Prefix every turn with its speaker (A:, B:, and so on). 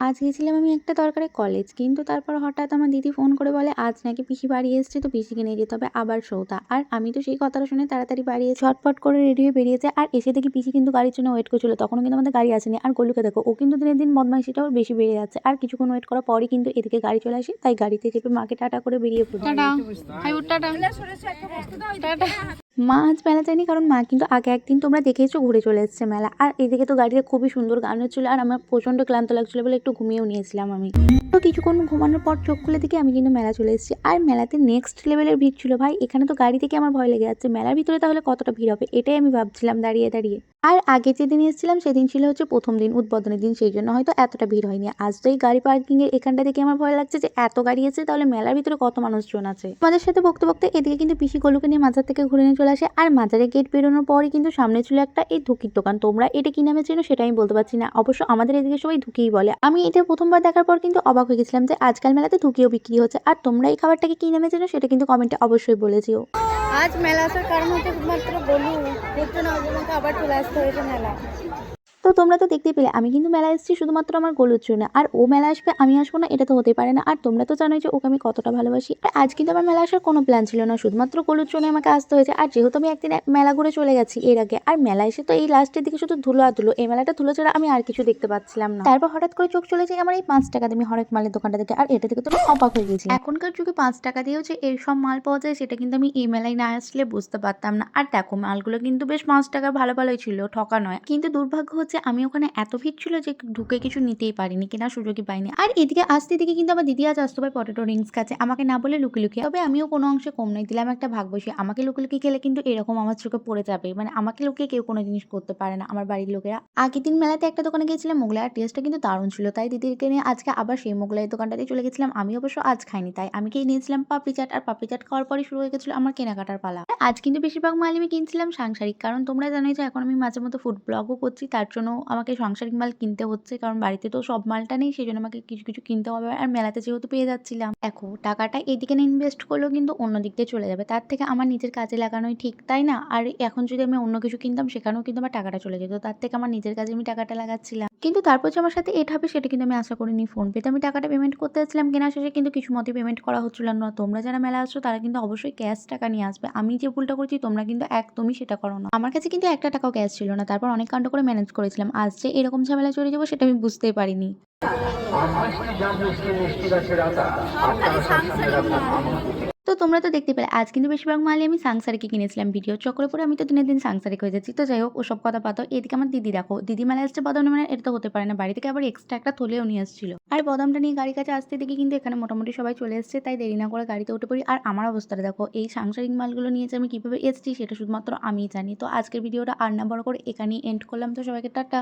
A: আজ গেছিলাম আমি একটা দরকারে কলেজ কিন্তু তারপর হঠাৎ আমার দিদি ফোন করে বলে আজ নাকি পিসি বাড়ি এসছে তো পিসিকে নিয়ে যেতে হবে আবার সৌতা। আর আমি তো সেই কথাটা শুনে তাড়াতাড়ি বাড়ি এসে ঝটপট করে রেডি হয়ে বেরিয়েছে আর এসে দেখি পিসি কিন্তু গাড়ির জন্য ওয়েট করছিল তখনও কিন্তু আমাদের গাড়ি আসেনি। আর গলুকে দেখো ও কিন্তু দিনের দিন বদমাইশিটা ওর বেশি বেড়ে যাচ্ছে আর কিছুক্ষণ ওয়েট করার পরই কিন্তু এদিকে গাড়ি চলে আসে তাই গাড়িতে চেপে মাকে টাটা করে বেরিয়ে পড়ি।
B: টাটা। হাই উঠ টাটা। টাটা
A: মা আজ মেলা যায়নি কারণ মা কিন্তু আগে একদিন তোমরা দেখেছ ঘুরে চলে এসছে মেলা। আর এদিকে তো গাড়িতে খুবই সুন্দর গান হচ্ছিল আর আমার প্রচণ্ড ক্লান্ত লাগছিল বলে একটু ঘুমিয়েও নিয়েছিলাম আমি। তো কিছুক্ষণ ঘুমানোর পর চোখ খুলে দেখি আমি কিন্তু মেলা চলে এসেছি। আর মেলাতে নেক্সট লেভেলের ভিড় ছিল ভাই। এখানে তো গাড়ি থেকে আমার ভয় লেগে যাচ্ছে। মেলার ভিতরে তাহলে কতটা ভিড় হবে? এটাই আমি ভাবছিলাম দাঁড়িয়ে দাঁড়িয়ে। আর আগে যেদিন এসেছিলাম, সেদিন ছিল হচ্ছে প্রথম দিন, উদ্বোধনের দিন, সেই জন্য হয়তো এতটা ভিড় হয়নি। আজ তো এই গাড়ি পার্কিং এর এখানটা দেখে আমার ভয় লাগছে যে এত গাড়ি আছে, তাহলে মেলার ভিতরে কত মানুষজন আছে? আমাদের সাথে বকতে বকতে এদিকে কিন্তু পিসি গলুকে নিয়ে মাজার থেকে ঘুরে নিয়ে চলে আসে, আর মাজারে গেট বেরোনোর পরই কিন্তু সামনে ছিল একটা এই ধুকির দোকান। তোমরা এটা কি নামে চেনো সেটা আমি বলতে পারছি না। অবশ্য আমাদের এদিকে সবাই ধুকিই বলে। আমি এটা প্রথমবার দেখার পর কিন্তু অবাক হয়ে গেছিলাম যে আজকাল মেলাতে ধুকিও বিক্রি হচ্ছে। আর তোমরা এই খাবারটাকে কি নামে চেনো সেটা কিন্তু কমেন্টে অবশ্যই বলে যেও।
B: আজ মেলা আসার কারণ হচ্ছে শুধুমাত্র বলু এর জন্য আবার চলে আসতে হয়েছে মেলা
A: তোমরা তো দেখতে পেলে, আমি কিন্তু মেলা এসেছি শুধুমাত্র আমার গোলুর জন্য। আর ও মেলা আসবে, আমি আসব না, এটা তো হতে পারে না। আর তোমরা তো জানোই যে ওকে আমি কতটা ভালোবাসি। আর আজ কিন্তু আমার মেলা আসার কোনো প্ল্যান ছিল না, শুধুমাত্র গোলুর জন্য আমাকে আসতে হয়েছে। আর যেহেতু আমি একদিন মেলা ঘুরে চলে গেছি এর আগে, আর মেলা এসে তো এই লাস্টের দিকে শুধু ধুলো আর ধুলো, এই মেলাটা ধুলো ছাড়া আমি আর কিছু দেখতে পাচ্ছিলাম না। তারপর হঠাৎ করে চোখ চলে যায় আমার এই পাঁচ টাকা দামি হরেক মালের দোকানটা থেকে আর এটা থেকে তো আমি অবাক হয়ে গেছি। এখনকার যুগে পাঁচ টাকা দিয়েও যে এর সব মাল পাওয়া যায়, সেটা কিন্তু আমি এই মেলায় না আসলে বুঝতে পারতাম না। আর দেখো, মালগুলো কিন্তু বেশ পাঁচ টাকার ভালো ভালোই ছিল, ঠকা নয়। কিন্তু দুর্ভাগ্য হচ্ছে আমি ওখানে এত ভিড় ছিল যে ঢুকে কিছু নিতেই পারিনি, কেনার সুযোগই পাইনি। আর এদিকে আসতে দিকে কিন্তু আমার দিদি আজ আসতে পারে পটেটো রিংস কাছে। আমাকে না বলে লুকি লুকিয়ে, তবে আমিও কোনো অংশে কম নই, দিলাম একটা ভাগ বসে আমাকে লুকি লুকি খেলে কিন্তু এরকম আমার চোখে পড়ে যাবে। মানে আমাকে লুকিয়ে কেউ কোনো জিনিস করতে পারে না, আমার বাড়ির লোকেরা। আগের দিন মেলাতে একটা দোকানে গিয়েছিলাম, মোগলাই টেস্টটা কিন্তু দারুণ ছিল। তাই দিদিকে নিয়ে আজকে আবার সেই মোগলাই দোকানটাতে চলে গেছিলাম। আমি অবশ্য আজ খাইনি, তাই আমি কি নিয়েছিলাম পাপড়ি চাট। আর পাপড়ি চাট খাওয়ার পরে শুরু হয়ে গেছিল আমার কেনাকাটার পালা। আজ কিন্তু বেশিরভাগ মাল আমি কিনছিলাম সাংসারিক। কারণ তোমরা জানোই যে এখন আমি মাঝে মধ্যে ফুড ব্লগও করছি, তার জন্য আমাকে সাংসারিক মাল কিনতে হচ্ছে, কারণ বাড়িতে তো সব মালটা নেই সেই জন্য আমাকে কিছু কিছু কিনতে হবে আর মেলাতে যেহেতু পেয়ে যাচ্ছিলাম। দেখো, টাকাটা এদিকে না ইনভেস্ট করলেও কিন্তু অন্য দিক দিয়ে চলে যাবে। তার থেকে আমার নিজের কাজে লাগানোই ঠিক, তাই না? আর এখন যদি আমি অন্য কিছু কিনতাম, সেখানেও কিন্তু আমার টাকাটা চলে যেত। তার থেকে আমার নিজের কাজে আমি টাকাটা লাগাচ্ছিলাম। কিন্তু তারপর যে আমার সাথে এটা হবে, সেটা কিন্তু আমি আশা করিনি। ফোন পেতে আমি টাকাটা পেমেন্ট করতে যাচ্ছিলাম কেনা শেষে কিন্তু কিছু মতে পেমেন্ট করা হচ্ছিল না। তোমরা যারা মেলা আসছো, তারা কিন্তু অবশ্যই ক্যাশ টাকা নিয়ে আসবে। আমি যে ভুলটা করছি, তোমরা কিন্তু একদমই সেটা করো না। আমার কাছে কিন্তু একটা টাকাও ক্যাশ ছিল না। তারপর অনেক কাণ্ড করে ম্যানেজ করেছিলাম। আজ যে এরকম ঝামেলা চলে যাব সেটা আমি বুঝতে পারিনি তো তোমরা তো দেখতে পেলে। আজ কিন্তু বেশিরভাগ মালে আমি সাংসারিকে কিনেছিলাম ভিডিও। চক্রে পরে আমি তো দিনের দিন সাংসারিক হয়ে যাচ্ছি। তো যাই হোক, ওসব কথা পাতো এদিকে আমার দিদি দেখো, দিদি মেলা আসছে বাদাম মানে এটা তো হতে পারে না। বাড়ি থেকে আবার এক্সট্রা একটা থলেও নিয়ে আসছিল। আর বাদামটা নিয়ে গাড়ির কাছে আসতে দেখি কিন্তু এখানে মোটামুটি সবাই চলে এসছে, তাই দেরি না করে গাড়িতে উঠে পড়ি। আর আমার অবস্থাটা দেখো, এই সাংসারিক মালগুলো নিয়ে আমি কীভাবে এসেছি সেটা শুধুমাত্র আমিই জানি। তো আজকের ভিডিওটা আর না বড় করে এখানেই এন্ড করলাম। তো সবাইকে টাটা।